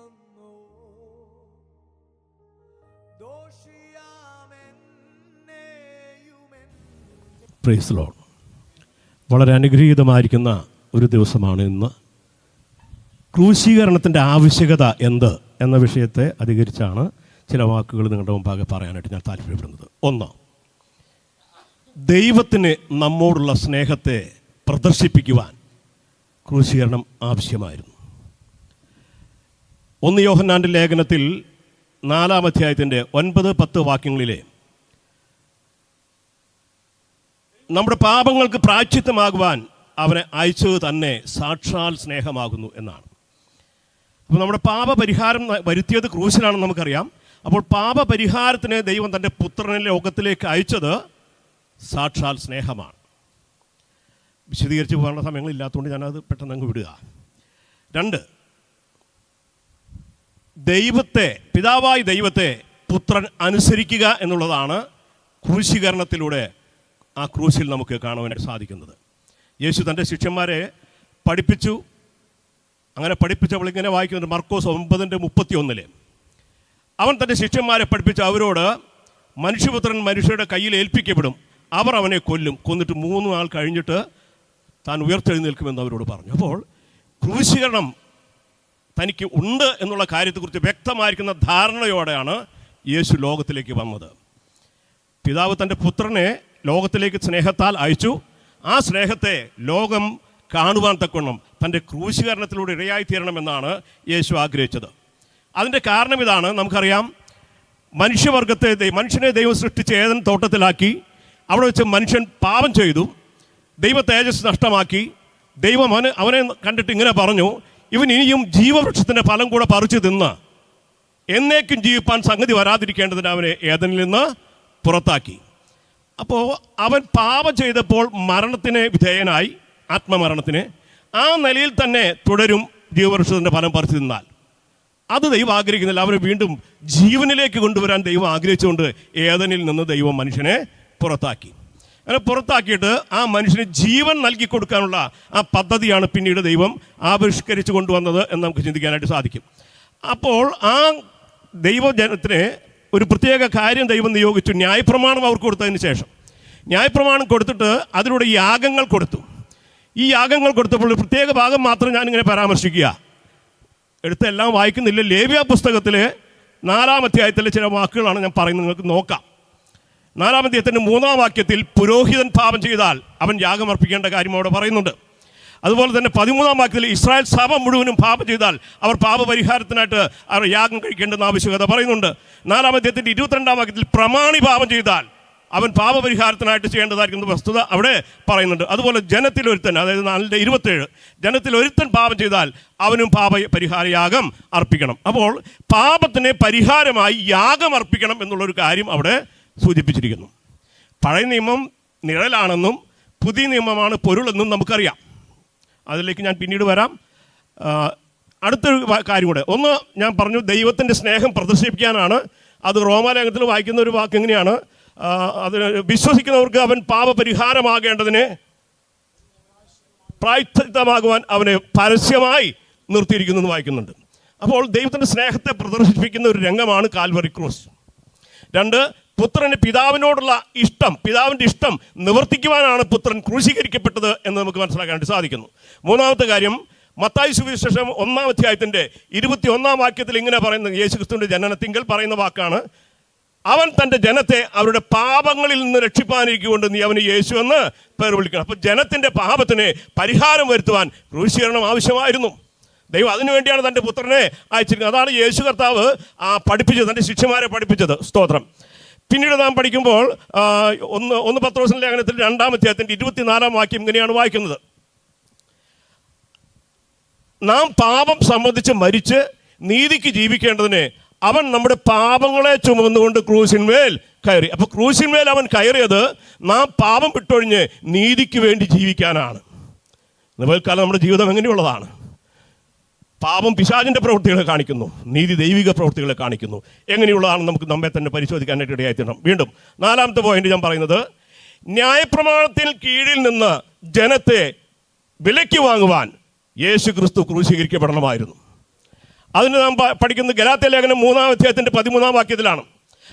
വന്നു. പ്രൈസ് വളരെ അനുഗ്രഹീതമായിരിക്കുന്ന ഒരു ദിവസമാണ് ഇന്ന്. ക്രൂശീകരണത്തിന്റെ ആവശ്യകത എന്ത് എന്ന വിഷയത്തെ അധികരിച്ചാണ് ചില വാക്കുകൾ നിങ്ങളുടെ മുമ്പാകെ പറയാനായിട്ട് ഞാൻ താല്പര്യപ്പെടുന്നത്. ഒന്ന് ദൈവത്തിന് നമ്മോടുള്ള സ്നേഹത്തെ പ്രദർശിപ്പിക്കുവാൻ ക്രൂശീകരണം ആവശ്യമായിരുന്നു. ഒന്ന് യോഹന്നാന്റെ ലേഖനത്തിൽ നാലാം അധ്യായത്തിന്റെ ഒൻപത് പത്ത് വാക്യങ്ങളിലെ നമ്മുടെ പാപങ്ങൾക്ക് പ്രാച്യത്വമാകുവാൻ അവനെ അയച്ചത് തന്നെ സാക്ഷാൽ സ്നേഹമാകുന്നു എന്നാണ്. അപ്പോൾ നമ്മുടെ പാപപരിഹാരം വരുത്തിയത് ക്രൂശിലാണെന്ന് നമുക്കറിയാം. അപ്പോൾ പാപപരിഹാരത്തിന് ദൈവം തന്റെ പുത്രനെ ലോകത്തിലേക്ക് അയച്ചത് സാക്ഷാൽ സ്നേഹമാണ്. വിശദീകരിച്ച് പോകാനുള്ള സമയങ്ങളില്ലാത്തതുകൊണ്ട് ഞാനത് പെട്ടെന്ന് അങ്ങ് വിടുക. രണ്ട് ദൈവത്തെ പിതാവായി ദൈവത്തെ പുത്രൻ അനുസരിക്കുക എന്നുള്ളതാണ് ക്രൂശീകരണത്തിലൂടെ ആ ക്രൂശിൽ നമുക്ക് കാണുവാനായിട്ട് സാധിക്കുന്നത്. യേശു തന്റെ ശിഷ്യന്മാരെ പഠിപ്പിച്ചു. അങ്ങനെ പഠിപ്പിച്ചവൾ ഇങ്ങനെ വായിക്കുന്നുണ്ട്. മർക്കോസ് ഒമ്പതിന്റെ മുപ്പത്തി ഒന്നിൽ അവൻ തന്റെ ശിഷ്യന്മാരെ പഠിപ്പിച്ച. അവരോട് മനുഷ്യപുത്രൻ മനുഷ്യരുടെ കയ്യിൽ ഏൽപ്പിക്കപ്പെടും. അവർ അവനെ കൊല്ലും. കൊന്നിട്ട് മൂന്ന് നാൾ കഴിഞ്ഞിട്ട് താൻ ഉയർത്തെഴുന്നേൽക്കുമെന്ന് അവരോട് പറഞ്ഞു. അപ്പോൾ ക്രൂശീകരണം തനിക്ക് ഉണ്ട് എന്നുള്ള കാര്യത്തെക്കുറിച്ച് വ്യക്തമായിരിക്കുന്ന ധാരണയോടെയാണ് യേശു ലോകത്തിലേക്ക് വന്നത്. പിതാവ് തന്റെ പുത്രനെ ലോകത്തിലേക്ക് സ്നേഹത്താൽ അയച്ചു. ആ സ്നേഹത്തെ ലോകം കാണുവാൻ തക്കവണ്ണം തന്റെ ക്രൂശീകരണത്തിലൂടെ ഇടയായിത്തീരണമെന്നാണ് യേശു ആഗ്രഹിച്ചത്. അതിന്റെ കാരണം ഇതാണ് നമുക്കറിയാം. മനുഷ്യവർഗത്തെ മനുഷ്യനെ ദൈവം സൃഷ്ടിച്ച് ഏതൻ തോട്ടത്തിലാക്കി അവിടെ വെച്ച് മനുഷ്യൻ പാപം ചെയ്തു. ദൈവ തേജസ് നഷ്ടമാക്കി. ദൈവം അവന് അവനെ കണ്ടിട്ട് ഇങ്ങനെ പറഞ്ഞു ഇവൻ ഇനിയും ജീവവൃക്ഷത്തിന്റെ ഫലം കൂടെ പറിച്ചു തിന്ന് എന്നേക്കും ജീവിപ്പാൻ സംഗതി വരാതിരിക്കേണ്ടതിന് അവനെ ഏതനിൽ നിന്ന് പുറത്താക്കി. അപ്പോൾ അവൻ പാപം ചെയ്തപ്പോൾ മരണത്തിന് വിധേയനായി ആത്മമരണത്തിന്. ആ നിലയിൽ തന്നെ തുടരും ജീവവൃക്ഷത്തിന്റെ ഫലം പറിച്ചു തിന്നാൽ. അത് ദൈവം ആഗ്രഹിക്കുന്നില്ല. അവനെ വീണ്ടും ജീവനിലേക്ക് കൊണ്ടുവരാൻ ദൈവം ആഗ്രഹിച്ചുകൊണ്ട് ഏതനിൽ നിന്ന് ദൈവം മനുഷ്യനെ പുറത്താക്കി. അങ്ങനെ പുറത്താക്കിയിട്ട് ആ മനുഷ്യന് ജീവൻ നൽകി കൊടുക്കാനുള്ള ആ പദ്ധതിയാണ് പിന്നീട് ദൈവം ആവിഷ്കരിച്ചു കൊണ്ടുവന്നത് എന്ന് നമുക്ക് ചിന്തിക്കാനായിട്ട് സാധിക്കും. അപ്പോൾ ആ ദൈവജനത്തിന് ഒരു പ്രത്യേക കാര്യം ദൈവം നിയോഗിച്ചു. ന്യായപ്രമാണം അവർക്ക് കൊടുത്തതിന് ശേഷം. ന്യായപ്രമാണം കൊടുത്തിട്ട് അതിലൂടെ യാഗങ്ങൾ കൊടുത്തു. ഈ യാഗങ്ങൾ കൊടുത്തപ്പോൾ പ്രത്യേക ഭാഗം മാത്രം ഞാനിങ്ങനെ പരാമർശിക്കുക. എടുത്തെല്ലാം വായിക്കുന്നില്ല. ലേവ്യ പുസ്തകത്തിലെ നാലാം അധ്യായത്തിലെ ചില വാക്കുകളാണ് ഞാൻ പറയുന്നത്. നിങ്ങൾക്ക് നോക്കാം. നാലാം അധ്യായത്തിന്റെ മൂന്നാം വാക്യത്തിൽ പുരോഹിതൻ പാപം ചെയ്താൽ അവൻ യാഗമർപ്പിക്കേണ്ട കാര്യം അവിടെ പറയുന്നുണ്ട്. അതുപോലെ തന്നെ പതിമൂന്നാം വാക്യത്തിൽ ഇസ്രായേൽ സഭ മുഴുവനും പാപം ചെയ്താൽ അവർ പാപപരിഹാരത്തിനായിട്ട് അവർ യാഗം കഴിക്കേണ്ടെന്ന ആവശ്യകത പറയുന്നുണ്ട്. നാലാമധ്യത്തിന്റെ ഇരുപത്തിരണ്ടാം വാക്യത്തിൽ പ്രമാണി പാപം ചെയ്താൽ അവൻ പാപപരിഹാരത്തിനായിട്ട് ചെയ്യേണ്ടതായിരിക്കുന്ന വസ്തുത അവിടെ പറയുന്നുണ്ട്. അതുപോലെ ജനത്തിൽ ഒരുത്തൻ അതായത് നാലിന്റെ ഇരുപത്തേഴ് ജനത്തിൽ ഒരുത്തൻ പാപം ചെയ്താൽ അവനും പാപ പരിഹാര യാഗം അർപ്പിക്കണം. അപ്പോൾ പാപത്തിന് പരിഹാരമായി യാഗം അർപ്പിക്കണം എന്നുള്ളൊരു കാര്യം അവിടെ സൂചിപ്പിച്ചിരിക്കുന്നു. പഴയ നിയമം നിഴലാണെന്നും പുതിയ നിയമമാണ് പൊരുളെന്നും നമുക്കറിയാം. അതിലേക്ക് ഞാൻ പിന്നീട് വരാം. അടുത്തൊരു കാര്യം കൂടെ. ഒന്ന് ഞാൻ പറഞ്ഞു ദൈവത്തിന്റെ സ്നേഹം പ്രദർശിപ്പിക്കാനാണ്. അത് റോമാലേഖനത്തിൽ വായിക്കുന്ന ഒരു വാക്ക് എങ്ങനെയാണ്? അത് വിശ്വസിക്കുന്നവർക്ക് അവൻ പാപപരിഹാരമാകേണ്ടതിന് പ്രായത്തമാകുവാൻ അവനെ പരസ്യമായി നിർത്തിയിരിക്കുന്നു എന്ന് വായിക്കുന്നുണ്ട്. അപ്പോൾ ദൈവത്തിന്റെ സ്നേഹത്തെ പ്രദർശിപ്പിക്കുന്ന ഒരു രംഗമാണ് കാൽവറി ക്രൂസ്. രണ്ട് പുത്രന് പിതാവിനോടുള്ള ഇഷ്ടം പിതാവിന്റെ ഇഷ്ടം നിവർത്തിക്കുവാനാണ് പുത്രൻ ക്രൂശീകരിക്കപ്പെട്ടത് എന്ന് നമുക്ക് മനസ്സിലാക്കാനായിട്ട് സാധിക്കുന്നു. മൂന്നാമത്തെ കാര്യം മത്തായി സുവിശേഷം ഒന്നാം അധ്യായത്തിന്റെ ഇരുപത്തി ഒന്നാം വാക്യത്തിൽ ഇങ്ങനെ പറയുന്ന യേശു ക്രിസ്തുവിന്റെ ജനനത്തിങ്കൽ പറയുന്ന വാക്കാണ് അവൻ തന്റെ ജനത്തെ അവരുടെ പാപങ്ങളിൽ നിന്ന് രക്ഷിപ്പാനിരിക്കൊണ്ട് നീ അവന് യേശു എന്ന് പേർ വിളിക്കണം. അപ്പോൾ ജനത്തിന്റെ പാപത്തിന് പരിഹാരം വരുത്തുവാൻ ക്രൂശീകരണം ആവശ്യമായിരുന്നു. ദൈവം അതിനുവേണ്ടിയാണ് തന്റെ പുത്രനെ അയച്ചിരിക്കുന്നത്. അതാണ് യേശു കർത്താവ് ആ പഠിപ്പിച്ചത് തന്റെ ശിഷ്യന്മാരെ പഠിപ്പിച്ചത്. സ്തോത്രം. പിന്നീട് നാം പഠിക്കുമ്പോൾ ഒന്ന് ഒന്ന് ഒന്ന് പത്രോസിൻ ലേഖനത്തിൽ രണ്ടാം അധ്യായത്തിന്റെ ഇരുപത്തിനാലാം വാക്യം ഇങ്ങനെയാണ് വായിക്കുന്നത്. നാം പാപം സംബന്ധിച്ച് മരിച്ച് നീതിക്ക് ജീവിക്കേണ്ടതിന് അവൻ നമ്മുടെ പാപങ്ങളെ ചുമന്നുകൊണ്ട് ക്രൂശിന്മേൽ കയറി. അപ്പോൾ ക്രൂശിന്മേൽ അവൻ കയറിയത് നാം പാപം വിട്ടൊഴിഞ്ഞ് നീതിക്ക് വേണ്ടി ജീവിക്കാനാണ്. കാലം നമ്മുടെ ജീവിതം എങ്ങനെയുള്ളതാണ്? പാപം പിശാചിന്റെ പ്രവൃത്തികളെ കാണിക്കുന്നു. നീതി ദൈവിക പ്രവൃത്തികളെ കാണിക്കുന്നു. എങ്ങനെയുള്ളതാണ് നമുക്ക് നമ്മെ തന്നെ പരിശോധിക്കാനായിട്ട് ഇടയായിത്തീരണം വീണ്ടും നാലാമത്തെ പോയിന്റ് ഞാൻ പറയുന്നത് ന്യായപ്രമാണത്തിൽ കീഴിൽ നിന്ന് ജനത്തെ വിലയ്ക്ക് വാങ്ങുവാൻ യേശു ക്രിസ്തു ക്രൂശീകരിക്കപ്പെടണമായിരുന്നു. അതിന് നാം പഠിക്കുന്ന ഗലാത്യ ലേഖനം മൂന്നാം അധ്യായത്തിന്റെ പതിമൂന്നാം വാക്യത്തിലാണ്.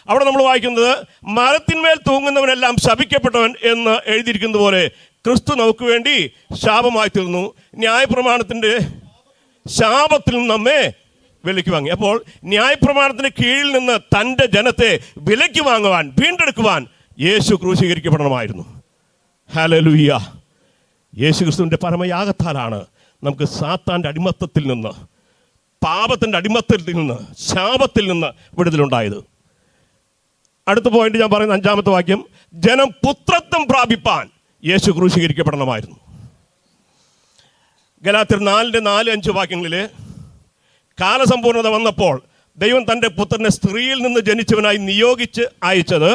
അവിടെ നമ്മൾ വായിക്കുന്നത് മരത്തിന്മേൽ തൂങ്ങുന്നവനെല്ലാം ശപിക്കപ്പെട്ടവൻ എന്ന് എഴുതിയിരിക്കുന്നത് പോലെ ക്രിസ്തു നമുക്ക് വേണ്ടി ശാപമായി തീർന്നു. ന്യായപ്രമാണത്തിന്റെ ശാപത്തിൽ നിന്ന് നമ്മെ വിലയ്ക്ക് വാങ്ങി. അപ്പോൾ ന്യായപ്രമാണത്തിന് കീഴിൽ നിന്ന് തന്റെ ജനത്തെ വിലയ്ക്ക് വാങ്ങുവാൻ വീണ്ടെടുക്കുവാൻ യേശു ക്രൂശീകരിക്കപ്പെടണമായിരുന്നു. ഹാലലുയ്യ യേശു ക്രിസ്തുവിന്റെ പരമയാഗത്താലാണ് നമുക്ക് സാത്താന്റെ അടിമത്തത്തിൽ നിന്ന് പാപത്തിന്റെ അടിമത്തത്തിൽ നിന്ന് ശാപത്തിൽ നിന്ന് വിടുതലുണ്ടായത്. അടുത്ത പോയിന്റ് ഞാൻ പറയുന്ന അഞ്ചാമത്തെ വാക്യം ജനം പുത്രത്വം പ്രാപിപ്പാൻ യേശു ക്രൂശീകരിക്കപ്പെടണമായിരുന്നു. ഗലാത്തിർ നാലിന്റെ നാല് അഞ്ച് വാക്യങ്ങളിൽ കാലസമ്പൂർണത വന്നപ്പോൾ ദൈവം തന്റെ പുത്രനെ സ്ത്രീയിൽ നിന്ന് ജനിച്ചവനായി നിയോഗിച്ച് അയച്ചത്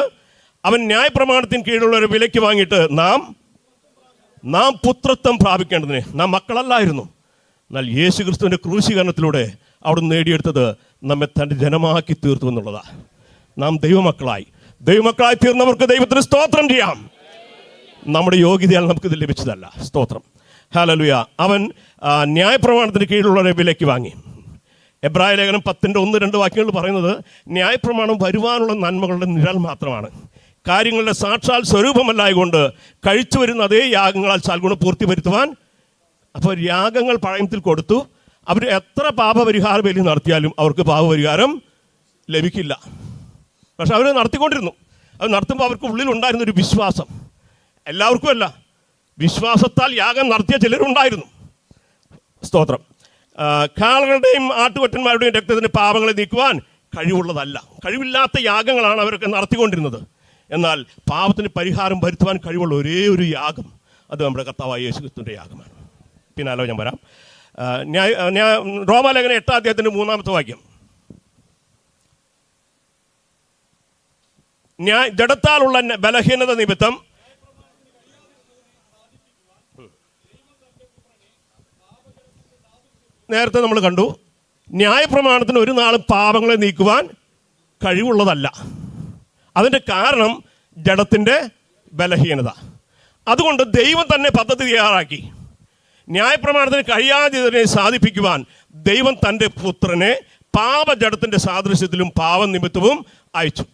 അവൻ ന്യായപ്രമാണത്തിന് കീഴിലുള്ള ഒരു വിലയ്ക്ക് വാങ്ങിയിട്ട് നാം നാം പുത്രത്വം പ്രാപിക്കേണ്ടതിന് നാം മക്കളല്ലായിരുന്നു. എന്നാൽ യേശു ക്രിസ്തുവിന്റെ ക്രൂശീകരണത്തിലൂടെ അവിടെ നേടിയെടുത്തത് നമ്മെ തന്റെ ജനമാക്കി തീർത്തു എന്നുള്ളതാണ് നാം ദൈവമക്കളായി. ദൈവമക്കളായി തീർന്നവർക്ക് ദൈവത്തിന് സ്തോത്രം ചെയ്യാം. നമ്മുടെ യോഗ്യതയാൽ നമുക്കിത് ലഭിച്ചതല്ല. സ്തോത്രം. ഹാലലുയ. അവൻ ന്യായപ്രമാണത്തിന് കീഴിലുള്ളവരെ വിലയ്ക്ക് വാങ്ങി. എബ്രായ ലേഖനം പത്തിന്റെ ഒന്ന് രണ്ട് വാക്യങ്ങൾ പറയുന്നത് ന്യായപ്രമാണം വരുവാനുള്ള നന്മകളുടെ നിഴൽ മാത്രമാണ്. കാര്യങ്ങളുടെ സാക്ഷാൽ സ്വരൂപമല്ലായകൊണ്ട് കഴിച്ചു വരുന്ന അതേ യാഗങ്ങളാൽ സാൽഗുണം പൂർത്തി വരുത്തുവാൻ അപ്പോൾ യാഗങ്ങൾ പഴയത്തിൽ കൊടുത്തു. അവർ എത്ര പാപപരിഹാര ബലി നടത്തിയാലും അവർക്ക് പാപപരിഹാരം ലഭിക്കില്ല. പക്ഷെ അവർ നടത്തിക്കൊണ്ടിരുന്നു. അത് നടത്തുമ്പോൾ അവർക്ക് ഉള്ളിലുണ്ടായിരുന്നൊരു വിശ്വാസം. എല്ലാവർക്കും അല്ല വിശ്വാസത്താൽ യാഗം നടത്തിയ ചിലരുണ്ടായിരുന്നു. സ്തോത്രം. കാളകളുടെയും ആട്ടുകൊറ്റന്മാരുടെയും രക്തത്തിന് പാപങ്ങളെ നീക്കുവാൻ കഴിവുള്ളതല്ല. കഴിവില്ലാത്ത യാഗങ്ങളാണ് അവരൊക്കെ നടത്തിക്കൊണ്ടിരുന്നത്. എന്നാൽ പാപത്തിന് പരിഹാരം വരുത്തുവാൻ കഴിവുള്ള ഒരേ ഒരു യാഗം അത് നമ്മുടെ കർത്താവായ യേശുക്രിസ്തുവിന്റെ യാഗമാണ്. പിന്നാലോ ഞാൻ വരാം. ന്യായ ന്യായ റോമാലേഖന എട്ടാം അദ്ദേഹത്തിന്റെ മൂന്നാമത്തെ വാക്യം. ന്യായ ജഡത്താലുള്ള ബലഹീനത നിമിത്തം നേരത്തെ നമ്മൾ കണ്ടു ന്യായപ്രമാണത്തിന് ഒരു നാൾ പാപങ്ങളെ നീക്കുവാൻ കഴിവുള്ളതല്ല. അതിന്റെ കാരണം ജഡത്തിന്റെ ബലഹീനത. അതുകൊണ്ട് ദൈവം തന്നെ പദ്ധതി തയ്യാറാക്കി. ന്യായപ്രമാണത്തിന് കഴിയാതിനെ സാധിപ്പിക്കുവാൻ ദൈവം തന്റെ പുത്രനെ പാപജടത്തിന്റെ സാദൃശ്യത്തിലും പാപനിമിത്തവും അയച്ചു.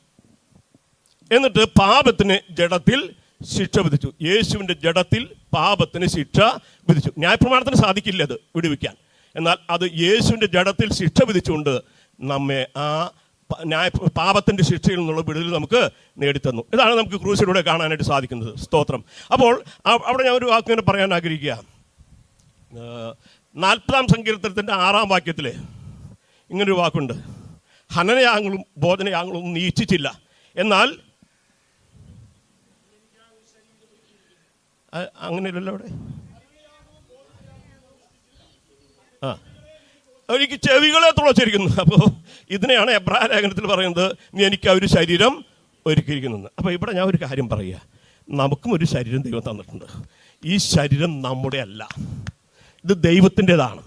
എന്നിട്ട് പാപത്തിന് ജഡത്തിൽ ശിക്ഷ വിധിച്ചു. യേശുവിന്റെ ജഡത്തിൽ പാപത്തിന് ശിക്ഷ വിധിച്ചു. ന്യായപ്രമാണത്തിന് സാധിക്കില്ല അത് വിടുവിക്കാൻ. എന്നാൽ അത് യേശുവിന്റെ ജഡത്തിൽ ശിക്ഷ വിധിച്ചുകൊണ്ട് നമ്മെ ആ ന്യായ പാപത്തിന്റെ ശിക്ഷയിൽ നിന്നുള്ള വിടുതൽ നമുക്ക് നേടിത്തന്നു. ഇതാണ് നമുക്ക് ക്രൂശിലൂടെ കാണാനായിട്ട് സാധിക്കുന്നത്. സ്തോത്രം. അപ്പോൾ അവിടെ ഞാൻ ഒരു വാക്ക് വാക്കിങ്ങനെ പറയാൻ ആഗ്രഹിക്കുക. നാൽപ്പതാം സങ്കീർത്തനത്തിന്റെ ആറാം വാക്യത്തിൽ ഇങ്ങനൊരു വാക്കുണ്ട്. ഹനനയാങ്ങളും ബോധനയാങ്ങളും ഒന്നും നീ എന്നാൽ അങ്ങനെയല്ലല്ലോ അവിടെ? ആ. എനിക്ക് ചെവികളെ തുളച്ചിരിക്കുന്നു. അപ്പോൾ ഇതിനെയാണ് എബ്രായ ലേഖനത്തിൽ പറയുന്നത് നീ എനിക്ക് ആ ഒരു ശരീരം ഒരുക്കിയിരിക്കുന്നു അപ്പോൾ ഇവിടെ ഞാൻ ഒരു കാര്യം പറയുക നമുക്കും ഒരു ശരീരം ദൈവം തന്നിട്ടുണ്ട്. ഈ ശരീരം നമ്മുടെ അല്ല ഇത് ദൈവത്തിന്റെതാണ്.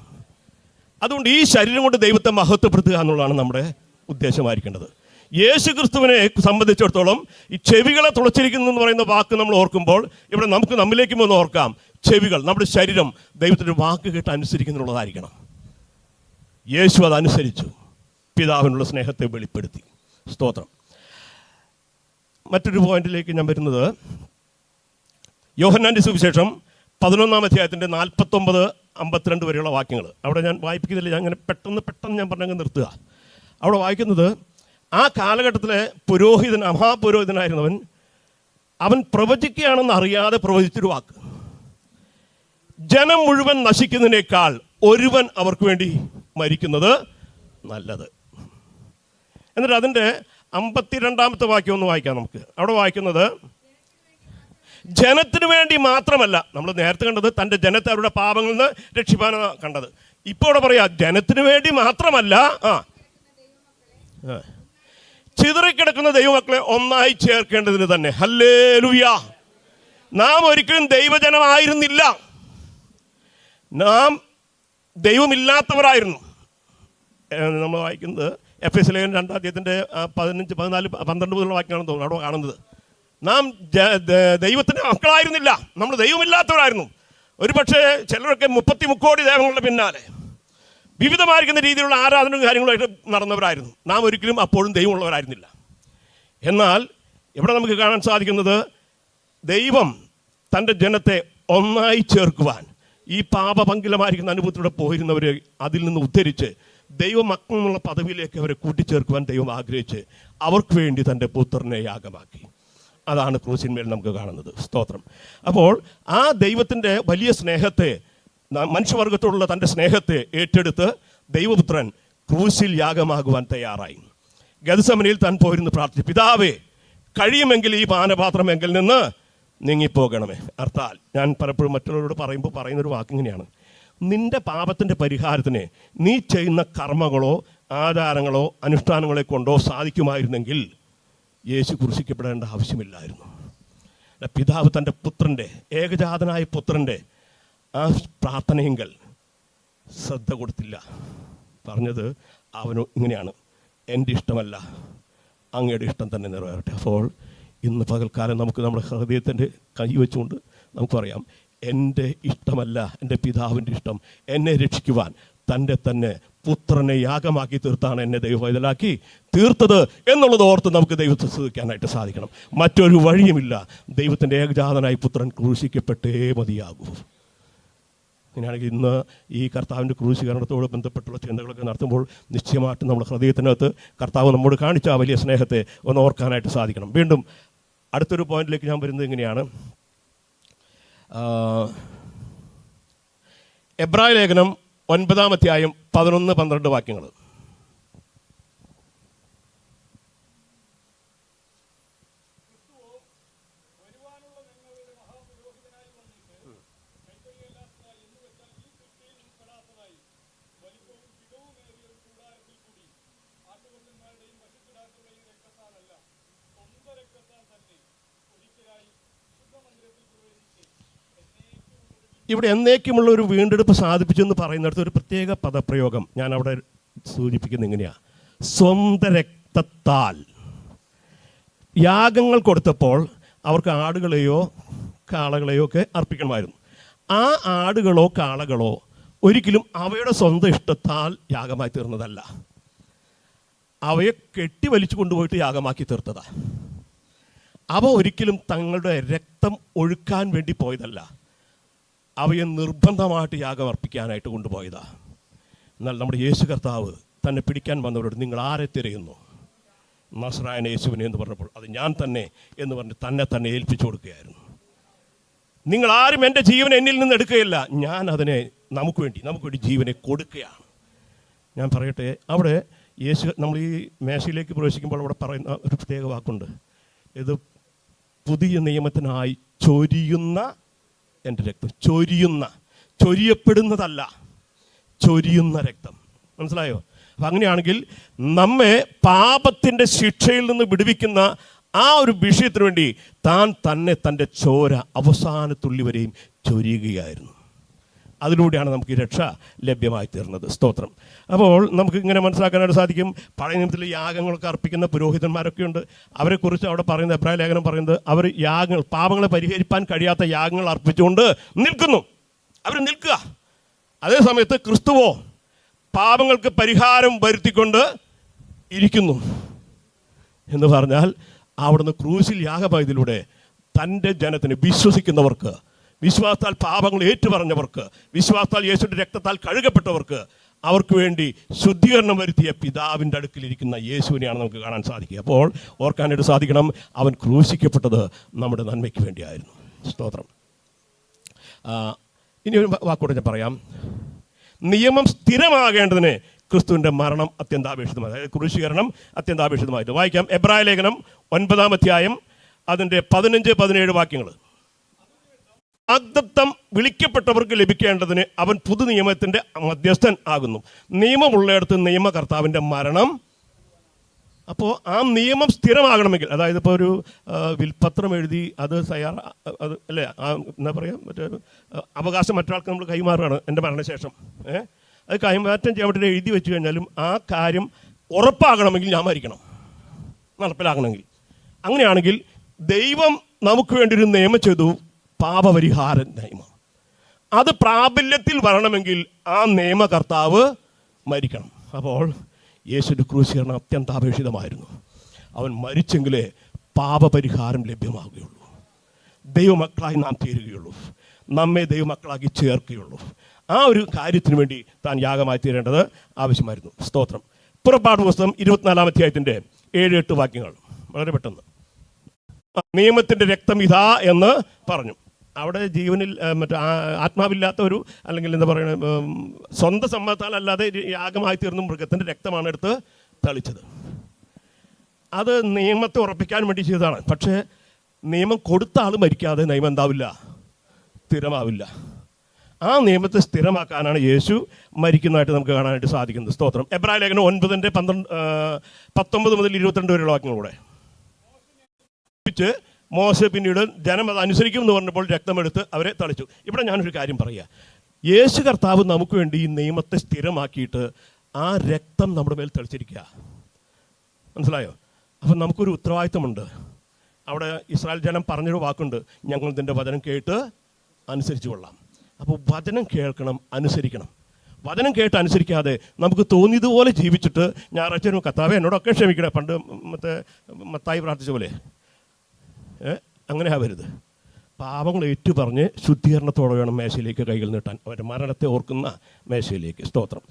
അതുകൊണ്ട് ഈ ശരീരം കൊണ്ട് ദൈവത്തെ മഹത്വപ്പെടുത്തുക എന്നുള്ളതാണ് നമ്മുടെ ഉദ്ദേശമായിരിക്കേണ്ടത്. യേശു ക്രിസ്തുവിനെ സംബന്ധിച്ചിടത്തോളം ഈ ചെവികളെ തുളച്ചിരിക്കുന്നു എന്ന് പറയുന്ന വാക്ക് നമ്മൾ ഓർക്കുമ്പോൾ ഇവിടെ നമുക്ക് നമ്മിലേക്കും ഒന്ന് ഓർക്കാം. ചെവികൾ നമ്മുടെ ശരീരം ദൈവത്തിന്റെ വാക്ക് കേട്ട് അനുസരിക്കുന്നുള്ളതായിരിക്കണം യേശു അതനുസരിച്ചു പിതാവിനുള്ള സ്നേഹത്തെ വെളിപ്പെടുത്തി. സ്തോത്രം. മറ്റൊരു പോയിന്റിലേക്ക് ഞാൻ വരുന്നത്. യോഹന്നാന്റെ സുവിശേഷം പതിനൊന്നാം അധ്യായത്തിന്റെ നാൽപ്പത്തൊമ്പത് അമ്പത്തിരണ്ട് വരെയുള്ള വാക്യങ്ങൾ. അവിടെ ഞാൻ വായിപ്പിക്കുന്നില്ല. ഞാൻ അങ്ങനെ പെട്ടെന്ന് പെട്ടെന്ന് ഞാൻ പറഞ്ഞങ്ങ് നിർത്തുക. അവിടെ വായിക്കുന്നത് ആ കാലഘട്ടത്തിലെ പുരോഹിതൻ മഹാപുരോഹിതനായിരുന്നവൻ അവൻ പ്രവചിക്കുകയാണെന്ന് അറിയാതെ പ്രവചിച്ചൊരു വാക്ക്. ജനം മുഴുവൻ നശിക്കുന്നതിനേക്കാൾ ഒരുവൻ അവർക്ക് വേണ്ടി മരിക്കുന്നത് നല്ലത്. എന്നിട്ട് അതിന്റെ അമ്പത്തിരണ്ടാമത്തെ വാക്യം ഒന്ന് വായിക്കാം നമുക്ക്. അവിടെ വായിക്കുന്നത് ജനത്തിന് വേണ്ടി മാത്രമല്ല നമ്മൾ നേരത്തെ കണ്ടത് തന്റെ ജനത്തെ അവരുടെ പാപങ്ങളിൽ നിന്ന് രക്ഷിപ്പാനാണ് കണ്ടത്. ഇപ്പോൾ അവിടെ പറയാം ജനത്തിന് വേണ്ടി മാത്രമല്ല ആ. ചിതറിക്കിടക്കുന്ന ദൈവമക്കളെ ഒന്നായി ചേർക്കേണ്ടതിന് തന്നെ. ഹല്ലേ നാം ഒരിക്കലും ദൈവജനമായിരുന്നില്ല. നാം ദൈവമില്ലാത്തവരായിരുന്നു. നമ്മൾ വായിക്കുന്നത് എഫ് എസ് ലേഖൻ രണ്ടാം അധ്യായത്തിന്റെ പതിനഞ്ച് പതിനാല് പന്ത്രണ്ട് മുതലുള്ള വാക്യമാണ് തോന്നുന്നു അവിടെ കാണുന്നത്. നാം ദൈവത്തിന്റെ മക്കളായിരുന്നില്ല. നമ്മൾ ദൈവമില്ലാത്തവരായിരുന്നു. ഒരു പക്ഷേ ചിലരൊക്കെ മുപ്പത്തി മുക്കോടി ദൈവങ്ങളുടെ പിന്നാലെ. വിവിധമായിരിക്കുന്ന രീതിയിലുള്ള ആരാധനയും കാര്യങ്ങളുമായിട്ട് നടന്നവരായിരുന്നു. നാം ഒരിക്കലും അപ്പോഴും ദൈവമുള്ളവരായിരുന്നില്ല. എന്നാൽ ഇവിടെ നമുക്ക് കാണാൻ സാധിക്കുന്നത് ദൈവം തന്റെ ജനത്തെ ഒന്നായി ചേർക്കുവാൻ ഈ പാപപങ്കിലമായിരിക്കുന്ന അനുഭവത്തിലൂടെ പോയിരുന്നവരെ അതിൽ നിന്ന് ഉദ്ധരിച്ച് ദൈവമക്കൾ എന്നുള്ള പദവിയിലേക്ക് അവരെ കൂട്ടിച്ചേർക്കുവാൻ ദൈവം ആഗ്രഹിച്ച് അവർക്ക് വേണ്ടി തന്റെ പുത്രനെ യാഗമാക്കി. അതാണ് ക്രൂസിന്മേൽ നമുക്ക് കാണുന്നത്. സ്തോത്രം. അപ്പോൾ ആ ദൈവത്തിന്റെ വലിയ സ്നേഹത്തെ മനുഷ്യവർഗത്തോടുള്ള തന്റെ സ്നേഹത്തെ ഏറ്റെടുത്ത് ദൈവപുത്രൻ ക്രൂശിൽ യാഗമാകുവാൻ തയ്യാറായി. ഗതസമനയിൽ താൻ പോയിരുന്ന് പ്രാർത്ഥിച്ചു പിതാവേ കഴിയുമെങ്കിൽ ഈ പാനപാത്രം എങ്കിൽ നിന്ന് നീങ്ങിപ്പോകണമേ. അർത്ഥാൽ ഞാൻ പലപ്പോഴും മറ്റുള്ളവരോട് പറയുമ്പോൾ പറയുന്നൊരു വാക്കിങ്ങനെയാണ് നിന്റെ പാപത്തിന്റെ പരിഹാരത്തിന് നീ ചെയ്യുന്ന കർമ്മങ്ങളോ ആചാരങ്ങളോ അനുഷ്ഠാനങ്ങളെ കൊണ്ടോ സാധിക്കുമായിരുന്നെങ്കിൽ യേശു കുരിശിക്കപ്പെടേണ്ട ആവശ്യമില്ലായിരുന്നു. പിതാവ് തന്റെ പുത്രന്റെ ഏകജാതനായ പുത്രന്റെ ആ പ്രാർത്ഥനയെങ്കിൽ ശ്രദ്ധ കൊടുത്തില്ല. പറഞ്ഞത് അവന് ഇങ്ങനെയാണ്. എന്റെ ഇഷ്ടമല്ല. അങ്ങയുടെ ഇഷ്ടം തന്നെ നിറവേറട്ടെ. അപ്പോൾ ഇന്ന് പകൽക്കാലം നമുക്ക് നമ്മുടെ ഹൃദയത്തിന്റെ കൈ വെച്ചുകൊണ്ട് നമുക്ക് പറയാം എന്റെ ഇഷ്ടമല്ല എന്റെ പിതാവിന്റെ ഇഷ്ടം എന്നെ രക്ഷിക്കുവാൻ തന്റെ തന്നെ പുത്രനെ യാഗമാക്കി തീർത്താണ് എന്നെ ദൈവം ഇതിലാക്കി തീർത്തത് എന്നുള്ളത് ഓർത്ത് നമുക്ക് ദൈവത്തെ സ്തുതിക്കാനായിട്ട് സാധിക്കണം. മറ്റൊരു വഴിയുമില്ല. ദൈവത്തിന്റെ ഏകജാതനായി പുത്രൻ ക്രൂശിക്കപ്പെട്ടേ മതിയാകൂ. അങ്ങനെയാണെങ്കിൽ ഇന്ന് ഈ കർത്താവിന്റെ ക്രൂശീകരണത്തോട് ബന്ധപ്പെട്ടുള്ള ചിന്തകളൊക്കെ നടത്തുമ്പോൾ നിശ്ചയമായിട്ടും നമ്മുടെ ഹൃദയത്തിനകത്ത് കർത്താവ് നമ്മോട് കാണിച്ച ആ വലിയ സ്നേഹത്തെ ഒന്ന് ഓർക്കാനായിട്ട് സാധിക്കണം. വീണ്ടും അടുത്തൊരു പോയിന്റിലേക്ക് ഞാൻ വരുന്നത് എങ്ങനെയാണ് എബ്രായ ലേഖനം ഒൻപതാം അധ്യായം പതിനൊന്ന് പന്ത്രണ്ട് വാക്യങ്ങൾ. ഇവിടെ എന്നേക്കുമുള്ള ഒരു വീണ്ടെടുപ്പ് സാധിപ്പിച്ചു എന്ന് പറയുന്നിടത്ത് ഒരു പ്രത്യേക പദപ്രയോഗം ഞാൻ അവിടെ സൂചിപ്പിക്കുന്നത് എങ്ങനെയാണ് സ്വന്തം രക്തത്താൽ. യാഗങ്ങൾ കൊടുത്തപ്പോൾ അവർക്ക് ആടുകളെയോ കാളകളെയോ ഒക്കെ അർപ്പിക്കണമായിരുന്നു. ആ ആടുകളോ കാളകളോ ഒരിക്കലും അവയുടെ സ്വന്തം ഇഷ്ടത്താൽ യാഗമായി തീർന്നതല്ല. അവയെ കെട്ടി വലിച്ചു കൊണ്ടുപോയിട്ട് യാഗമാക്കി തീർത്തതാണ് അവ ഒരിക്കലും തങ്ങളുടെ രക്തം ഒഴുക്കാൻ വേണ്ടി പോയതല്ല. അവയെ നിർബന്ധമായിട്ട് യാഗം അർപ്പിക്കാനായിട്ട് എന്നാൽ നമ്മുടെ യേശു കർത്താവ് തന്നെ പിടിക്കാൻ വന്നവരോട് നിങ്ങൾ ആരെ തിരയുന്നു? നസ്രായന യേശുവിനെ എന്ന് പറഞ്ഞപ്പോൾ അത് ഞാൻ തന്നെ എന്ന് പറഞ്ഞ് തന്നെ തന്നെ ഏൽപ്പിച്ചു കൊടുക്കുകയായിരുന്നു. നിങ്ങൾ ആരും എന്റെ ജീവൻ എന്നിൽ നിന്ന് എടുക്കുകയില്ല. ഞാൻ അതിനെ നമുക്ക് വേണ്ടി നമുക്ക് വേണ്ടി ജീവനെ കൊടുക്കുകയാണ്. ഞാൻ പറയട്ടെ അവിടെ യേശു നമ്മൾ ഈ മേശയിലേക്ക് പ്രവേശിക്കുമ്പോൾ അവിടെ പറയുന്ന ഒരു പ്രത്യേക വാക്കുണ്ട്. ഇത് പുതിയ നിയമത്തിനായി ചൊരിയുന്ന എന്റെ രക്തം. ചൊരിയുന്ന ചൊരിയപ്പെടുന്നതല്ല ചൊരിയുന്ന രക്തം. മനസ്സിലായോ? അപ്പം അങ്ങനെയാണെങ്കിൽ നമ്മെ പാപത്തിന്റെ ശിക്ഷയിൽ നിന്ന് വിടുവിക്കുന്ന ആ ഒരു വിഷയത്തിന് വേണ്ടി താൻ തന്നെ തന്റെ ചോര അവസാന തുള്ളി വരെയും ചൊരിയുകയായിരുന്നു. അതിലൂടെയാണ് നമുക്ക് ഈ രക്ഷ ലഭ്യമായി തീർന്നത്. സ്തോത്രം. അപ്പോൾ നമുക്ക് ഇങ്ങനെ മനസ്സിലാക്കാനായിട്ട് സാധിക്കും. പഴയ നിയമത്തിൽ യാഗങ്ങളൊക്കെ അർപ്പിക്കുന്ന പുരോഹിതന്മാരൊക്കെ ഉണ്ട് അവരെക്കുറിച്ച് അവിടെ പറയുന്നത് അഭിപ്രായ ലേഖനം പറയുന്നത് അവർ യാഗങ്ങൾ പാപങ്ങളെ പരിഹരിപ്പാൻ കഴിയാത്ത യാഗങ്ങൾ അർപ്പിച്ചുകൊണ്ട് നിൽക്കുന്നു. അവർ നിൽക്കുക. അതേ സമയത്ത് ക്രിസ്തുവോ പാപങ്ങൾക്ക് പരിഹാരം വരുത്തിക്കൊണ്ട് ഇരിക്കുന്നു. എന്ന് പറഞ്ഞാൽ അവിടുന്ന് ക്രൂശിൽ യാഗമായതിലൂടെ തന്റെ ജനത്തിന് വിശ്വസിക്കുന്നവർക്ക് വിശ്വാസത്താൽ പാപങ്ങൾ ഏറ്റുപറഞ്ഞവർക്ക് വിശ്വാസത്താൽ യേശുവിന്റെ രക്തത്താൽ കഴുകപ്പെട്ടവർക്ക് അവർക്ക് വേണ്ടി ശുദ്ധീകരണം വരുത്തിയ പിതാവിന്റെ അടുക്കിലിരിക്കുന്ന യേശുവിനെയാണ് നമുക്ക് കാണാൻ സാധിക്കുക. അപ്പോൾ ഓർക്കാനായിട്ട് സാധിക്കണം അവൻ ക്രൂശിക്കപ്പെട്ടത് നമ്മുടെ നന്മയ്ക്ക് വേണ്ടിയായിരുന്നു. സ്തോത്രം. ഇനി ഒരു വാ- വാക്കുകൂടെ ഞാൻ പറയാം. നിയമം സ്ഥിരമാകേണ്ടതിന് ക്രിസ്തുവിന്റെ മരണം അത്യന്താപേക്ഷിതമായി അതായത് ക്രൂശീകരണം അത്യന്താപേക്ഷിതമായിട്ട് വായിക്കാം എബ്രായ ലേഖനം ഒൻപതാം അധ്യായം അതിന്റെ പതിനഞ്ച് പതിനേഴ് വാക്യങ്ങൾ. വാഗ്ദത്തം വിളിക്കപ്പെട്ടവർക്ക് ലഭിക്കേണ്ടതിന് അവൻ പുതു നിയമത്തിന്റെ മധ്യസ്ഥൻ ആകുന്നു. നിയമമുള്ളിടത്ത് നിയമകർത്താവിന്റെ മരണം. അപ്പോൾ ആ നിയമം സ്ഥിരമാകണമെങ്കിൽ അതായത് ഇപ്പോൾ ഒരു വിൽപത്രം എഴുതി അത് തയ്യാറ അത് അല്ലേ ആ, എന്താ പറയുക മറ്റേ അവകാശം മറ്റൊരാൾക്ക് നമ്മൾ കൈമാറുകയാണ് എന്റെ മരണശേഷം. ഏ? അത് കൈമാറ്റം ചെയ്യാൻ വേണ്ടി എഴുതി വെച്ച് കഴിഞ്ഞാലും ആ കാര്യം ഉറപ്പാകണമെങ്കിൽ ഞാൻ മരിക്കണം. നടപ്പിലാകണമെങ്കിൽ. അങ്ങനെയാണെങ്കിൽ ദൈവം നമുക്ക് വേണ്ടി ഒരു നിയമം ചെയ്തു. പാപപരിഹാര നിയമം അത് പ്രാബല്യത്തിൽ വരണമെങ്കിൽ ആ നിയമകർത്താവ് മരിക്കണം. അപ്പോൾ യേശുവിന്റെ ക്രൂശീകരണം അത്യന്താപേക്ഷിതമായിരുന്നു. അവൻ മരിച്ചെങ്കിലേ പാപപരിഹാരം ലഭ്യമാവുകയുള്ളൂ ദൈവമക്കളായി നാം തീരുകയുള്ളൂ നമ്മെ ദൈവമക്കളാക്കി ചേർക്കുകയുള്ളൂ. ആ ഒരു കാര്യത്തിന് വേണ്ടി താൻ യാഗമായി തീരേണ്ടത് ആവശ്യമായിരുന്നു. സ്തോത്രം. പുറപ്പാട് പുസ്തകം ഇരുപത്തിനാലാം അധ്യായത്തിന്റെ ഏഴ് എട്ട് വാക്യങ്ങൾ. വളരെ പെട്ടെന്ന്. നിയമത്തിന്റെ രക്തം ഇതാ എന്ന് പറഞ്ഞു. അവിടെ ജീവനിൽ മറ്റേ ആത്മാവില്ലാത്ത ഒരു അല്ലെങ്കിൽ എന്താ പറയുക സ്വന്തം സമ്മതത്താൽ അല്ലാതെ യാഗമായി തീർന്ന മൃഗത്തിന്റെ രക്തമാണ് എടുത്ത് തളിച്ചത്. അത് നിയമത്തെ ഉറപ്പിക്കാൻ വേണ്ടി ചെയ്തതാണ്. പക്ഷേ നിയമം കൊടുത്ത ആൾ മരിക്കാതെ നിയമം എന്താവില്ല? സ്ഥിരമാവില്ല. ആ നിയമത്തെ സ്ഥിരമാക്കാനാണ് യേശു മരിക്കുന്നതായിട്ട് നമുക്ക് കാണാനായിട്ട് സാധിക്കുന്നത്. സ്തോത്രം. എബ്രായ ലേഖനം ഒൻപതിന്റെ പന്ത്രണ്ട് പത്തൊമ്പത് മുതൽ ഇരുപത്തിരണ്ട് വരെയുള്ള വാക്യങ്ങളൂടെ. മോശ പിന്നീട് ജനം അത് അനുസരിക്കും എന്ന് പറഞ്ഞപ്പോൾ രക്തമെടുത്ത് അവരെ തളിച്ചു. ഇവിടെ ഞാനൊരു കാര്യം പറയുക യേശു കർത്താവ് നമുക്ക് വേണ്ടി ഈ നിയമത്തെ സ്ഥിരമാക്കിയിട്ട് ആ രക്തം നമ്മുടെ മേൽ തളിച്ചിരിക്കുക. മനസ്സിലായോ? അപ്പം നമുക്കൊരു ഉത്തരവാദിത്തമുണ്ട്. അവിടെ ഇസ്രായേൽ ജനം പറഞ്ഞൊരു വാക്കുണ്ട്. ഞങ്ങൾ ഇതിന്റെ വചനം കേട്ട് അനുസരിച്ചു കൊള്ളാം. അപ്പോൾ വചനം കേൾക്കണം അനുസരിക്കണം. വചനം കേട്ട് അനുസരിക്കാതെ നമുക്ക് തോന്നിയതുപോലെ ജീവിച്ചിട്ട് ഞായറാഴ്ച കത്താവേ എന്നോടൊക്കെ ക്ഷമിക്കണേ. പണ്ട് മറ്റേ മത്തായി പ്രാർത്ഥിച്ച പോലെ? അങ്ങനെ ആവരുത് പാപങ്ങൾ ഏറ്റു പറഞ്ഞ് ശുദ്ധീകരണത്തോടെ വേണം മേശയിലേക്ക് കൈകൾ നീട്ടാൻ. അവരുടെ മരണത്തെ ഓർക്കുന്ന മേശയിലേക്ക്. സ്തോത്രം.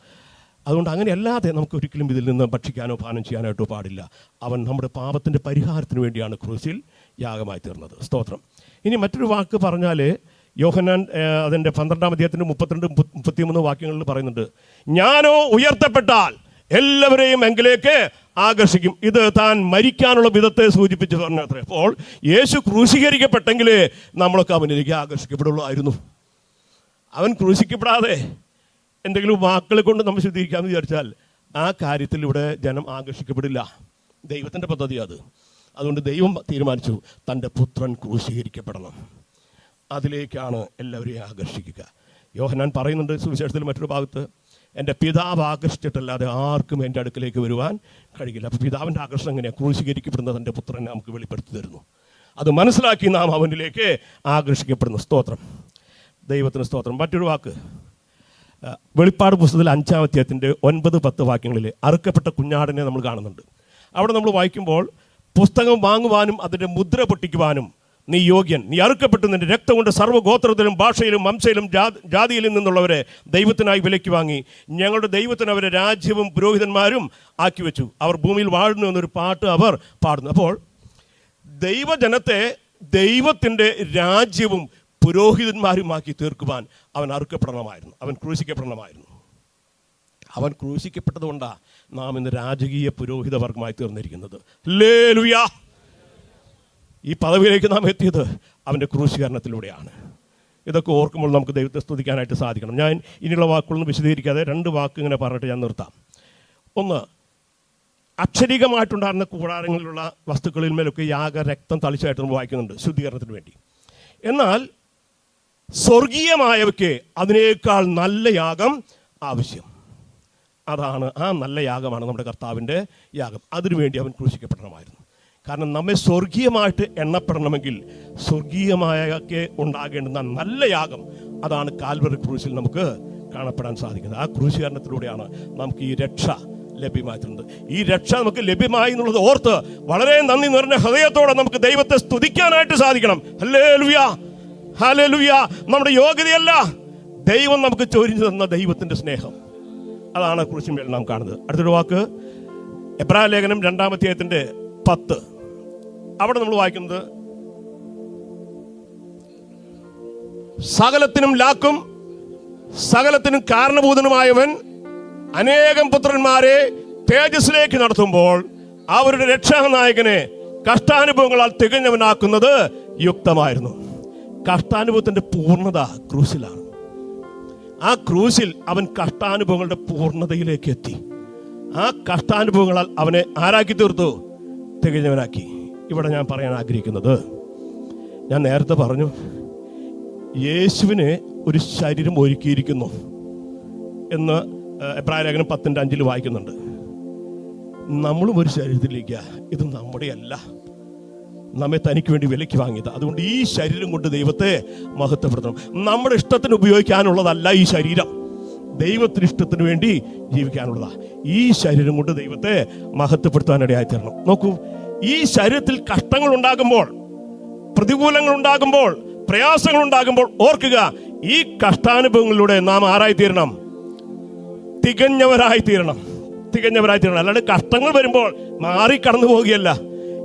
അതുകൊണ്ട് അങ്ങനെയല്ലാതെ നമുക്ക് ഒരിക്കലും ഇതിൽ നിന്ന് ഭക്ഷിക്കാനോ പാനം ചെയ്യാനായിട്ടോ പാടില്ല. അവൻ നമ്മുടെ പാപത്തിന്റെ പരിഹാരത്തിന് വേണ്ടിയാണ് ക്രൂസിൽ യാഗമായി തീർന്നത്. സ്തോത്രം. ഇനി മറ്റൊരു വാക്ക് പറഞ്ഞാൽ യോഹനാൻ അതിന്റെ പന്ത്രണ്ടാം അധ്യായത്തിന്റെ മുപ്പത്തിരണ്ട് മുപ്പത്തി- മുപ്പത്തിമൂന്ന് വാക്യങ്ങളിൽ പറയുന്നുണ്ട്. ഞാനോ ഉയർത്തപ്പെട്ടാൽ എല്ലാവരെയും എങ്കിലേക്ക് ആകർഷിക്കും. ഇത് താൻ മരിക്കാനുള്ള വിധത്തെ സൂചിപ്പിച്ച് പറഞ്ഞത്ര അപ്പോൾ യേശു ക്രൂശീകരിക്കപ്പെട്ടെങ്കിലേ നമ്മളൊക്കെ അവനിലേക്ക് ആകർഷിക്കപ്പെടുള്ളൂ അവൻ ക്രൂശിക്കപ്പെടാതെ എന്തെങ്കിലും വാക്കുകളെ കൊണ്ട് നമ്മൾ ശുദ്ധീകരിക്കാമെന്ന് വിചാരിച്ചാൽ ആ കാര്യത്തിൽ ഇവിടെ ജനം ആകർഷിക്കപ്പെടില്ല. ദൈവത്തിന്റെ പദ്ധതി അത്. അതുകൊണ്ട് ദൈവം തീരുമാനിച്ചു തന്റെ പുത്രൻ ക്രൂശീകരിക്കപ്പെടണം. അതിലേക്കാണ് എല്ലാവരെയും ആകർഷിക്കുക. യോഹനാൻ പറയുന്നുണ്ട് സുവിശേഷത്തിൽ മറ്റൊരു ഭാഗത്ത് എന്റെ പിതാവ് ആകർഷിച്ചിട്ടല്ലാതെ ആർക്കും എന്റെ അടുക്കലേക്ക് വരുവാൻ കഴിയില്ല. അപ്പോൾ പിതാവിന്റെ ആകർഷണം എങ്ങനെയാണ് ക്രൂശീകരിക്കപ്പെടുന്നത് എന്റെ പുത്രനെ നമുക്ക് വെളിപ്പെടുത്തി തരുന്നു. അത് മനസ്സിലാക്കി നാം അവനിലേക്ക് ആകർഷിക്കപ്പെടുന്നു. സ്തോത്രം. ദൈവത്തിന് സ്തോത്രം. മറ്റൊരു വാക്ക്. വെളിപ്പാട് പുസ്തകത്തിൽ അഞ്ചാം അധ്യായത്തിന്റെ ഒൻപത് പത്ത് വാക്യങ്ങളിൽ അറുക്കപ്പെട്ട കുഞ്ഞാടിനെ നമ്മൾ കാണുന്നുണ്ട്. അവിടെ നമ്മൾ വായിക്കുമ്പോൾ പുസ്തകം വാങ്ങുവാനും അതിന്റെ മുദ്ര പൊട്ടിക്കുവാനും നീ യോഗ്യൻ. നീ അറുക്കപ്പെട്ടു നിന്റെ രക്തം കൊണ്ട് സർവഗോത്രത്തിലും ഭാഷയിലും വംശയിലും ജാതിയിലും നിന്നുള്ളവരെ ദൈവത്തിനായി വിലയ്ക്ക് വാങ്ങി. ഞങ്ങളുടെ ദൈവത്തിന് അവരെ രാജ്യവും പുരോഹിതന്മാരും ആക്കി വെച്ചു. അവർ ഭൂമിയിൽ വാഴുന്നു എന്നൊരു പാട്ട് അവർ പാടുന്നു. അപ്പോൾ ദൈവജനത്തെ ദൈവത്തിന്റെ രാജ്യവും പുരോഹിതന്മാരുമാക്കി തീർക്കുവാൻ അവൻ അറുക്കപ്പെടണമായിരുന്നു. അവൻ ക്രൂശിക്കപ്പെടണമായിരുന്നു. അവൻ ക്രൂശിക്കപ്പെട്ടതുകൊണ്ടാണ് നാം ഇന്ന് രാജകീയ പുരോഹിത വർഗമായി തീർന്നിരിക്കുന്നത്. ലേലുയാ ഈ പദവിയിലേക്ക് നാം എത്തിയത് അവന്റെ ക്രൂശീകരണത്തിലൂടെയാണ്. ഇതൊക്കെ ഓർക്കുമ്പോൾ നമുക്ക് ദൈവത്തെ സ്തുതിക്കാനായിട്ട് സാധിക്കണം. ഞാൻ ഇനിയുള്ള വാക്കുകളൊന്നും വിശദീകരിക്കാതെ രണ്ട് വാക്ക് ഇങ്ങനെ പറഞ്ഞിട്ട് ഞാൻ നിർത്താം. ഒന്ന് അക്ഷരികമായിട്ടുണ്ടായിരുന്ന കൂടാരങ്ങളിലുള്ള വസ്തുക്കളിൽ മേലൊക്കെ യാഗ രക്തം തളിച്ചായിട്ട് നമ്മൾ വായിക്കുന്നുണ്ട് ശുദ്ധീകരണത്തിന് വേണ്ടി. എന്നാൽ സ്വർഗീയമായവയ്ക്ക് അതിനേക്കാൾ നല്ല യാഗം ആവശ്യം. അതാണ് ആ നല്ല യാഗമാണ് നമ്മുടെ കർത്താവിന്റെ യാഗം. അതിനുവേണ്ടി അവൻ ക്രൂശിക്കപ്പെടണമായിരുന്നു. കാരണം നമ്മെ സ്വർഗീയമായിട്ട് എണ്ണപ്പെടണമെങ്കിൽ സ്വർഗീയമായൊക്കെ ഉണ്ടാകേണ്ടുന്ന നല്ല യാഗം അതാണ് കാൽവറി ക്രൂശിൽ നമുക്ക് കാണപ്പെടാൻ സാധിക്കുന്നത്. ആ ക്രൂശീകരണത്തിലൂടെയാണ് നമുക്ക് ഈ രക്ഷ ലഭ്യമായിട്ടുണ്ട് ഈ രക്ഷ നമുക്ക് ലഭ്യമായി എന്നുള്ളത് ഓർത്ത് വളരെ നന്ദി നിറഞ്ഞ ഹൃദയത്തോടെ നമുക്ക് ദൈവത്തെ സ്തുതിക്കാനായിട്ട് സാധിക്കണം. ഹലേ ലുയ ഹലേ ലുയ നമ്മുടെ യോഗ്യതയല്ല. ദൈവം നമുക്ക് ചൊരിഞ്ഞു തന്ന ദൈവത്തിന്റെ സ്നേഹം. അതാണ് കുറിച്ചുമേൽ നാം കാണുന്നത്. അടുത്തൊരു വാക്ക്. എബ്രാ ലേഖനം രണ്ടാമത്തെ പത്ത്. അവിടെ നമ്മൾ വായിക്കുന്നത് സകലത്തിനും ലാക്കും സകലത്തിനും കാരണഭൂതനുമായവൻ അനേകം പുത്രന്മാരെ തേജസ്സിലേക്ക് നടത്തുമ്പോൾ അവരുടെ രക്ഷാനായകനെ കഷ്ടാനുഭവങ്ങളാൽ തികഞ്ഞവനാക്കുന്നത് യുക്തമായിരുന്നു. കഷ്ടാനുഭവത്തിന്റെ പൂർണത ക്രൂസിലാണ് ആ ക്രൂസിൽ അവൻ കഷ്ടാനുഭവങ്ങളുടെ പൂർണതയിലേക്ക് എത്തി. ആ കഷ്ടാനുഭവങ്ങളാൽ അവനെ ആരാക്കി തീർത്തു? തികഞ്ഞവനാക്കി. ഇവിടെ ഞാൻ പറയാൻ ആഗ്രഹിക്കുന്നത്. ഞാൻ നേരത്തെ പറഞ്ഞു യേശുവിന് ഒരു ശരീരം ഒരുക്കിയിരിക്കുന്നു എന്ന് എബ്രായ ലേഖനം പത്തിന്റെ അഞ്ചിൽ വായിക്കുന്നുണ്ട്. നമ്മളും ഒരു ശരീരത്തിലേക്ക് ഇത് നമ്മുടെ അല്ല നമ്മെ തനിക്ക് വേണ്ടി വിലയ്ക്ക് വാങ്ങിയത്. അതുകൊണ്ട് ഈ ശരീരം കൊണ്ട് ദൈവത്തെ മഹത്വപ്പെടുത്തണം. നമ്മുടെ ഇഷ്ടത്തിന് ഉപയോഗിക്കാനുള്ളതല്ല ഈ ശരീരം. ദൈവത്തിന് ഇഷ്ടത്തിന് വേണ്ടി ജീവിക്കാനുള്ളതാണ് ഈ ശരീരം കൊണ്ട് ദൈവത്തെ മഹത്വപ്പെടുത്താനിടയായി തീരണം. നോക്കൂ ഈ ശരീരത്തിൽ കഷ്ടങ്ങൾ ഉണ്ടാകുമ്പോൾ പ്രതികൂലങ്ങൾ ഉണ്ടാകുമ്പോൾ പ്രയാസങ്ങൾ ഉണ്ടാകുമ്പോൾ ഓർക്കുക ഈ കഷ്ടാനുഭവങ്ങളിലൂടെ നാം ആരായി തീരണം തികഞ്ഞവരായി തീരണം തികഞ്ഞവരായി തീരണം അല്ലാണ്ട് കഷ്ടങ്ങൾ വരുമ്പോൾ മാറി കടന്നു പോവുകയല്ല.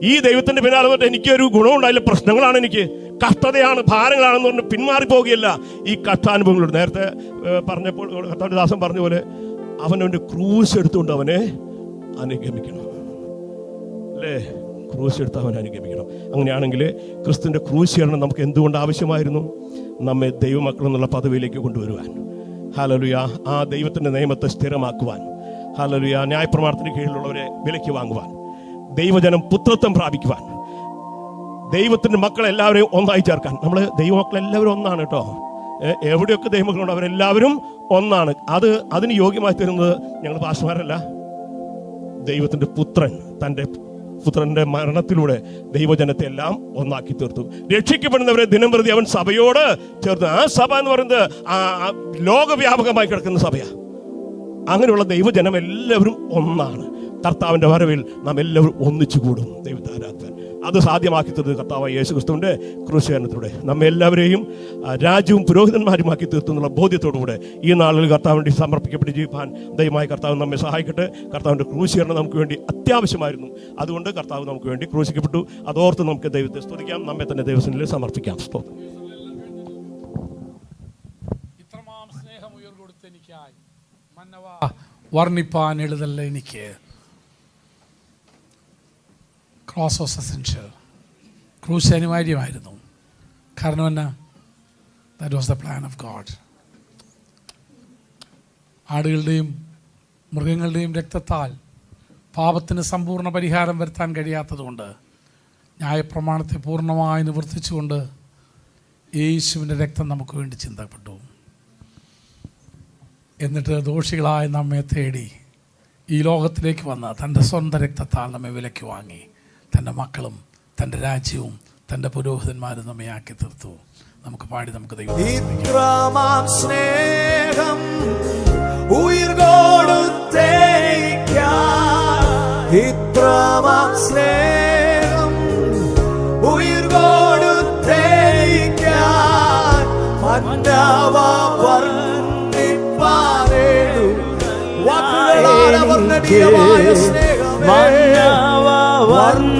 ഈ ദൈവത്തിന്റെ പിന്നാലെ വന്നിട്ട് എനിക്കൊരു ഗുണമുണ്ടായില്ല പ്രശ്നങ്ങളാണ് എനിക്ക്. കഷ്ടതയാണ് ഭാരങ്ങളാണെന്ന് പറഞ്ഞ് പിന്മാറി പോവുകയല്ല. ഈ കഷ്ടാനുഭവങ്ങളോട് നേരത്തെ പറഞ്ഞപ്പോൾ കർത്താവിന്റെ ദാസം പറഞ്ഞ പോലെ അവനവന്റെ ക്രൂശ് എടുത്തുകൊണ്ട് അവനെ അനുഗമിക്കണം. അല്ലേ? ക്രൂശ് എടുത്ത് അവൻ അനുഗമിക്കണം. അങ്ങനെയാണെങ്കിൽ ക്രിസ്തുവിന്റെ ക്രൂശീകരണം നമുക്ക് എന്തുകൊണ്ട് ആവശ്യമായിരുന്നു? നമ്മെ ദൈവമക്കൾ എന്നുള്ള പദവിയിലേക്ക് കൊണ്ടുവരുവാൻ. ഹാലലുയ ആ ദൈവത്തിന്റെ നിയമത്തെ സ്ഥിരമാക്കുവാൻ. ഹാലലുയ ന്യായപ്രമാണത്തിന് കീഴിലുള്ളവരെ വിലയ്ക്ക് വാങ്ങുവാൻ. ദൈവജനം പുത്രത്വം പ്രാപിക്കുവാൻ. ദൈവത്തിന്റെ മക്കളെല്ലാവരെയും ഒന്നായി ചേർക്കാൻ. നമ്മൾ ദൈവമക്കളെല്ലാവരും ഒന്നാണ് കേട്ടോ. എവിടെയൊക്കെ ദൈവമക്കളുണ്ട് അവരെല്ലാവരും ഒന്നാണ്. അത് അതിന് യോഗ്യമായി തരുന്നത് ഞങ്ങൾ പാസ്റ്റർമാരല്ല. ദൈവത്തിന്റെ പുത്രൻ തന്റെ പുത്രന്റെ മരണത്തിലൂടെ ദൈവജനത്തെ എല്ലാം ഒന്നാക്കി തീർത്തു. രക്ഷിക്കപ്പെടുന്നവരെ ദിനം പ്രതി അവൻ സഭയോട് ചേർത്ത്. ആ സഭ എന്ന് പറയുന്നത് ആ ലോകവ്യാപകമായി കിടക്കുന്ന സഭയാ. അങ്ങനെയുള്ള ദൈവജനം എല്ലാവരും ഒന്നാണ്. കർത്താവിന്റെ വരവിൽ നാം എല്ലാവരും ഒന്നിച്ചു കൂടും ദൈവത്തെ ആരാധന അത് സാധ്യമാക്കി തീർത്തത് കർത്താവ് യേശു ക്രിസ്തുവിന്റെ ക്രൂശീകരണത്തിലൂടെ. നമ്മെ എല്ലാവരെയും രാജ്യവും പുരോഹിതന്മാരുമാക്കി തീർത്തു എന്നുള്ള ബോധ്യത്തോടുകൂടെ ഈ നാളിൽ കർത്താവിന്റെ സമർപ്പിക്കപ്പെട്ട് ജീവിക്കാൻ ദയമായി കർത്താവ് നമ്മെ സഹായിക്കട്ടെ. കർത്താവിന്റെ ക്രൂശീകരണം നമുക്ക് വേണ്ടി അത്യാവശ്യമായിരുന്നു. അതുകൊണ്ട് കർത്താവ് നമുക്ക് വേണ്ടി ക്രൂശിക്കപ്പെട്ടു. അതോർത്ത് നമുക്ക് ദൈവത്തെ സ്തുതിക്കാം. നമ്മെ തന്നെ ദൈവസനിൽ സമർപ്പിക്കാം. സ്തോത്രം. വർണിപ്പാൻ എഴുതല്ല എനിക്ക്? ക്രോസ് വാസ് എസെൻഷ്യൽ ക്രൂശ് അനിവാര്യമായിരുന്നു. കാരണം എന്നാ? That was the plan of God ആടുകളുടെയും മൃഗങ്ങളുടെയും രക്തത്താൽ പാപത്തിന് സമ്പൂർണ പരിഹാരം വരുത്താൻ കഴിയാത്തതുകൊണ്ട് ന്യായപ്രമാണത്തെ പൂർണമായി നിവർത്തിച്ചുകൊണ്ട് യേശുവിന്റെ രക്തം നമുക്ക് വേണ്ടി ചിന്തപ്പെട്ടു. എന്നിട്ട് ദോഷികളായ നമ്മെ തേടി ഈ ലോകത്തിലേക്ക് വന്ന് തന്റെ സ്വന്തം രക്തത്താൽ നമ്മെ വിലയ്ക്ക് വാങ്ങി. തന്റെ മക്കളും തന്റെ രാജ്യവും തന്റെ പുരോഹിതന്മാരും നമ്മെ ആക്കി തീർത്തു. നമുക്ക് പാടി നമുക്ക് ദൈവം സ്നേഹം ഇത്രമാം സ്നേഹം ഉയർ കൊടുത്തേക്കാൻ മന്നവ വർണിപ്പാനേടു. വാക്കുകളാൽ അവർണനീയമായ സ്നേഹമേ. മന്നവ വർണ